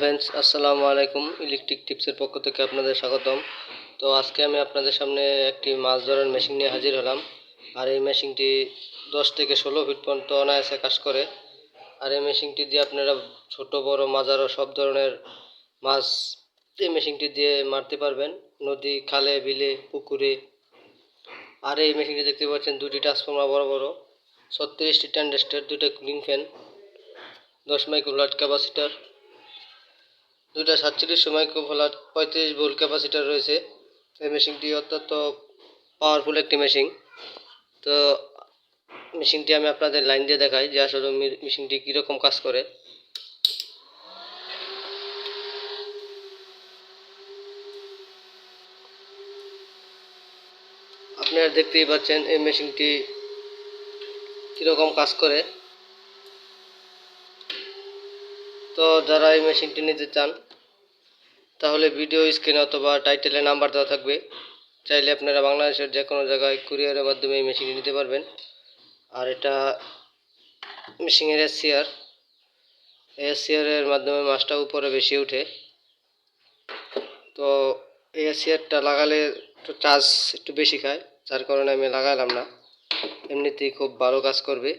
Friends আসসালামু আলাইকুম। Electric টিপসের পক্ষ থেকে আপনাদের স্বাগতম। তো আজকে আমি আপনাদের সামনে একটি মাছ ধরার মেশিন নিয়ে হাজির হলাম। আর এই মেশিনটি দশ থেকে ষোলো ফিট পর্যন্ত অনায়াসে কাজ করে। আর এই মেশিনটি দিয়ে আপনারা ছোট, বড় মাজারও সব ধরনের মাছ এই মেশিনটি দিয়ে মারতে পারবেন। নদী, খালে, বিলে, পুকুরে। আর এই মেশিনটি দেখতে পাচ্ছেন দুটি ট্রান্সফর্মার বড় বড়। ছত্রিশটি ট্যান্ডেস্টার দুটো কুলিং ফ্যান দশ মাইক্রো ভোল্ট ক্যাপাসিটার দুইটা সাতচল্লিশশো মাইক্রো ভোল্ট পঁয়ত্রিশ ভোল্ট ক্যাপাসিটার রয়েছে। এই মেশিনটি অত্যন্ত পাওয়ারফুল একটি মেশিন। তো মেশিনটি আমি আপনাদের লাইন দিয়ে দেখাই, যে আসলে মেশিনটি কীরকম কাজ করে। আপনারা দেখতেই পাচ্ছেন এই মেশিনটি কীরকম কাজ করে। তো যারা এই মেশিনটি নিতে চান, তাহলে ভিডিও স্ক্রিনে অথবা টাইটেলে নাম্বার দেওয়া থাকবে। চাইলে আপনারা বাংলাদেশের যে কোনো জায়গায় কুরিয়ারের মাধ্যমে এই মেশিনটি নিতে পারবেন। আর এটা মেশিনের এসিআর এসিআরের মাধ্যমে মাছটা উপরে বেশি ওঠে তো এই এসিআরটা লাগালে একটু চার্জ একটু বেশি খায়, যার কারণে আমি লাগালাম না। এমনিতেই খুব ভালো কাজ করবে।